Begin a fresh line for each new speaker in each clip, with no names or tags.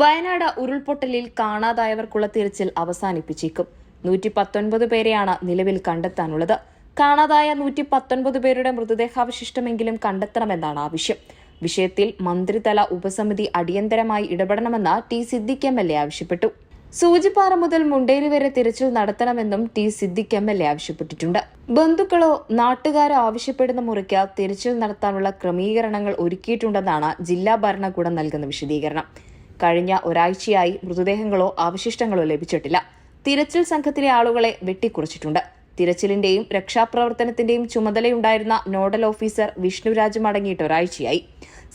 വയനാട് ഉരുൾപൊട്ടലിൽ കാണാതായവർക്കുള്ള തിരച്ചിൽ അവസാനിപ്പിച്ചേക്കും. നൂറ്റി പത്തൊൻപത് പേരെയാണ് നിലവിൽ കണ്ടെത്താനുള്ളത്. കാണാതായ നൂറ്റി പത്തൊൻപത് പേരുടെ മൃതദേഹാവശിഷ്ടമെങ്കിലും കണ്ടെത്തണമെന്നാണ് ആവശ്യം. വിഷയത്തിൽ മന്ത്രിതല ഉപസമിതി അടിയന്തരമായി ഇടപെടണമെന്ന് T Siddique M L A ആവശ്യപ്പെട്ടു. സൂചിപ്പാറ മുതൽ മുണ്ടേരി വരെ തിരച്ചിൽ നടത്തണമെന്നും T Siddique M L A ആവശ്യപ്പെട്ടിട്ടുണ്ട്. ബന്ധുക്കളോ നാട്ടുകാരോ ആവശ്യപ്പെടുന്ന മുറയ്ക്ക് തിരച്ചിൽ നടത്താനുള്ള ക്രമീകരണങ്ങൾ ഒരുക്കിയിട്ടുണ്ടെന്നാണ് ജില്ലാ ഭരണകൂടം നൽകുന്ന വിശദീകരണം. കഴിഞ്ഞ ഒരാഴ്ചയായി മൃതദേഹങ്ങളോ അവശിഷ്ടങ്ങളോ ലഭിച്ചിട്ടില്ല. തിരച്ചിൽ സംഘത്തിലെ ആളുകളെ വെട്ടിക്കുറച്ചിട്ടുണ്ട്. തിരച്ചിലിന്റെയും രക്ഷാപ്രവർത്തനത്തിന്റെയും ചുമതലയുണ്ടായിരുന്ന നോഡൽ ഓഫീസർ വിഷ്ണുരാജ് മടങ്ങിയിട്ട് ഒരാഴ്ചയായി.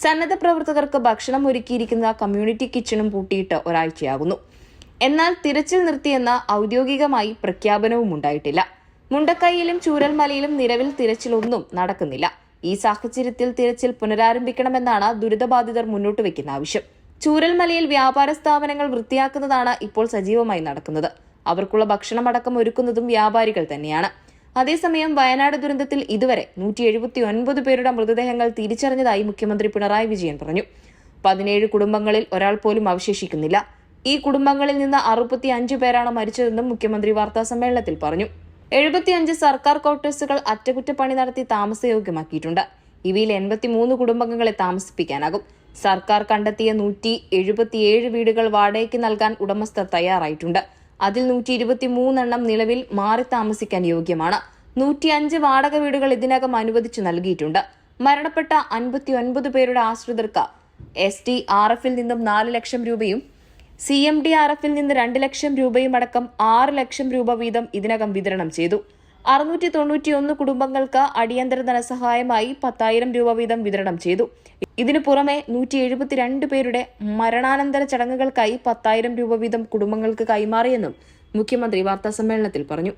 സന്നദ്ധ പ്രവർത്തകർക്ക് ഭക്ഷണം ഒരുക്കിയിരിക്കുന്ന കമ്മ്യൂണിറ്റി കിച്ചണും പൂട്ടിയിട്ട് ഒരാഴ്ചയാകുന്നു. എന്നാൽ തിരച്ചിൽ നിർത്തിയെന്ന ഔദ്യോഗികമായി പ്രഖ്യാപനവും ഉണ്ടായിട്ടില്ല. മുണ്ടക്കൈയിലും ചൂരൽമലയിലും നിലവിൽ തിരച്ചിലൊന്നും നടക്കുന്നില്ല. ഈ സാഹചര്യത്തിൽ തിരച്ചിൽ പുനരാരംഭിക്കണമെന്നാണ് ദുരിതബാധിതർ മുന്നോട്ട് വയ്ക്കുന്ന ആവശ്യം. ചൂരൽമലയിൽ വ്യാപാര സ്ഥാപനങ്ങൾ വൃത്തിയാക്കുന്നതാണ് ഇപ്പോൾ സജീവമായി നടക്കുന്നത്. അവർക്കുള്ള ഭക്ഷണമടക്കം ഒരുക്കുന്നതും വ്യാപാരികൾ തന്നെയാണ്. അതേസമയം വയനാട് ദുരന്തത്തിൽ ഇതുവരെ നൂറ്റി എഴുപത്തി ഒൻപത് പേരുടെ മൃതദേഹങ്ങൾ തിരിച്ചറിഞ്ഞതായി മുഖ്യമന്ത്രി പിണറായി വിജയൻ പറഞ്ഞു. പതിനേഴ് കുടുംബങ്ങളിൽ ഒരാൾ പോലും അവശേഷിക്കുന്നില്ല. ഈ കുടുംബങ്ങളിൽ നിന്ന് അറുപത്തി അഞ്ച് പേരാണ് മരിച്ചതെന്നും മുഖ്യമന്ത്രി വാർത്താ സമ്മേളനത്തിൽ പറഞ്ഞു. എഴുപത്തിയഞ്ച് സർക്കാർ ക്വാർട്ടേഴ്സുകൾ അറ്റകുറ്റപ്പണി നടത്തി താമസയോഗ്യമാക്കിയിട്ടുണ്ട്. ഇവയിൽ എൺപത്തിമൂന്ന് കുടുംബങ്ങളെ താമസിപ്പിക്കാനാകും. സർക്കാർ കണ്ടെത്തിയ നൂറ്റി എഴുപത്തിയേഴ് വീടുകൾ വാടകയ്ക്ക് നൽകാൻ ഉടമസ്ഥർ തയ്യാറായിട്ടുണ്ട്. അതിൽ നൂറ്റി ഇരുപത്തിമൂന്നെണ്ണം നിലവിൽ മാറി താമസിക്കാൻ യോഗ്യമാണ്. നൂറ്റിയഞ്ച് വാടക വീടുകൾ ഇതിനകം അനുവദിച്ചു നൽകിയിട്ടുണ്ട്. മരണപ്പെട്ട അൻപത്തി ഒൻപത് പേരുടെ ആശ്രിതർക്ക് എസ് ടി ആർ എഫിൽ നിന്നും നാല് ലക്ഷം രൂപയും സി എം ഡി ആർ എഫിൽ നിന്ന് രണ്ട് ലക്ഷം രൂപയും അടക്കം ആറ് ലക്ഷം രൂപ വീതം ഇതിനകം വിതരണം ചെയ്തു. അറുന്നൂറ്റി തൊണ്ണൂറ്റിയൊന്ന് കുടുംബങ്ങൾക്ക് അടിയന്തര ധനസഹായമായി പത്തായിരം രൂപ വീതം വിതരണം ചെയ്തു. ഇതിനു പുറമെ നൂറ്റി എഴുപത്തിരണ്ട് പേരുടെ മരണാനന്തര ചടങ്ങുകൾക്കായി പത്തായിരം രൂപ വീതം കുടുംബങ്ങൾക്ക് കൈമാറിയെന്നും മുഖ്യമന്ത്രി വാർത്താസമ്മേളനത്തിൽ പറഞ്ഞു.